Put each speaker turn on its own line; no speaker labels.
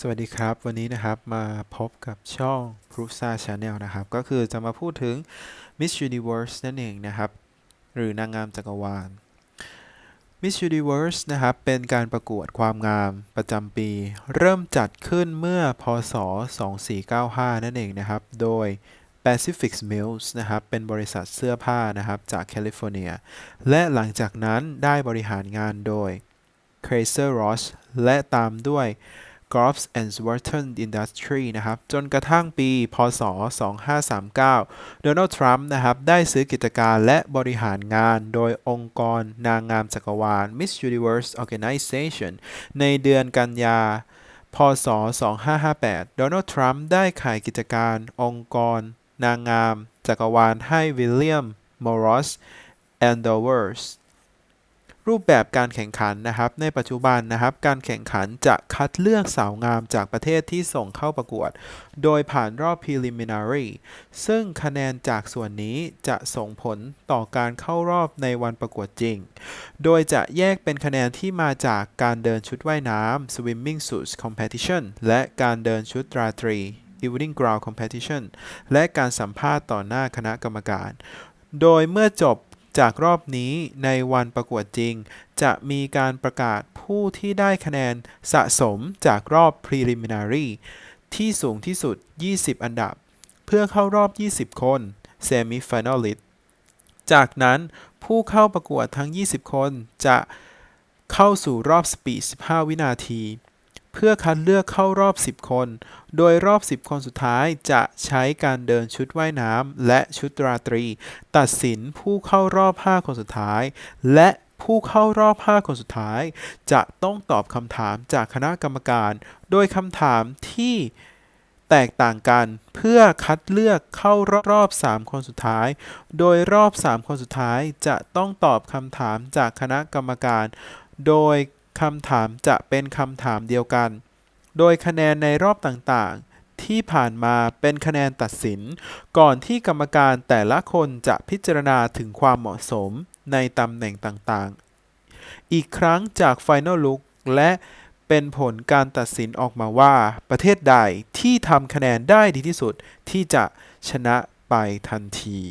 สวัสดีครับ วันนี้นะครับมาพบกับช่อง p r u s a Channel นะครับ ก็คือจะมาพูดถึง Miss Universe นั่นเองนะครับ หรือนางงามจักรวาล Miss Universe นะครับ เป็นการประกวดความงามประจำปี เริ่มจัดขึ้นเมื่อพศ 2495 นั่นเองนะครับ โดย Pacific Mills นะครับ เป็นบริษัทเสื้อผ้านะครับ จากแคลิฟอร์เนีย และหลังจากนั้นได้บริหารงานโดย c r a z e r Ross และตามด้วย g o r f s and Swarton Industry นะครับ จนกระทั่งปี พศ 2539 โดนัลด์ ทรัมป์นะครับ ได้ซื้อกิจการและบริหารงานโดยองค์กรนางงามจักรวาล Miss Universe Organization ในเดือนกันยา พศ 2558 โดนัลด์ ทรัมป์ได้ขายกิจการองค์กร นางงามจักรวาลให้วิลเลียม มอรอส แอนดอเวอร์ส รูปแบบการแข่งขันนะครับ ในปัจจุบันนะครับ การแข่งขันจะคัดเลือกสาวงามจากประเทศที่ส่งเข้าประกวด โดยผ่านรอบ preliminary ซึ่งคะแนนจากส่วนนี้จะส่งผลต่อการเข้ารอบในวันประกวดจริง โดยจะแยกเป็นคะแนนที่มาจากการเดินชุดว่ายน้ำ swimming suits competition และการเดินชุดราตรี evening gown competition และการสัมภาษณ์ต่อหน้าคณะกรรมการ โดยเมื่อจบ จากรอบนี้ในวันประกวดจริง จะมีการประกาศผู้ที่ได้คะแนนสะสมจากรอบ preliminary ที่สูงที่สุด 20 อันดับ เพื่อเข้ารอบ 20 คน semi finalist จากนั้นผู้เข้าประกวดทั้ง 20 คนจะเข้าสู่รอบสปีด15 วินาที เพื่อคัดเลือกเข้ารอบ 10 คน โดยรอบ 10 คนสุดท้ายจะใช้การเดินชุดว่ายน้ำและชุดราตรี ตัดสินผู้เข้ารอบ 5 คนสุดท้าย และผู้เข้ารอบ 5 คนสุดท้าย จะต้องตอบคำถามจากคณะกรรมการ โดยคำถามที่แตกต่างกันเพื่อคัดเลือกเข้ารอบ 3 คนสุดท้าย โดยรอบ 3 คนสุดท้ายจะต้องตอบคำถามจากคณะกรรมการ โดย คำถามจะเป็นคำถามเดียวกัน โดยคะแนนในรอบต่างๆ ที่ผ่านมาเป็นคะแนนตัดสิน ก่อนที่กรรมการแต่ละคนจะพิจารณาถึงความเหมาะสมในตำแหน่งต่างๆ อีกครั้งจาก Final Look และเป็นผลการตัดสินออกมาว่า ประเทศใดที่ทำคะแนนได้ดีที่สุดที่จะชนะไปทันที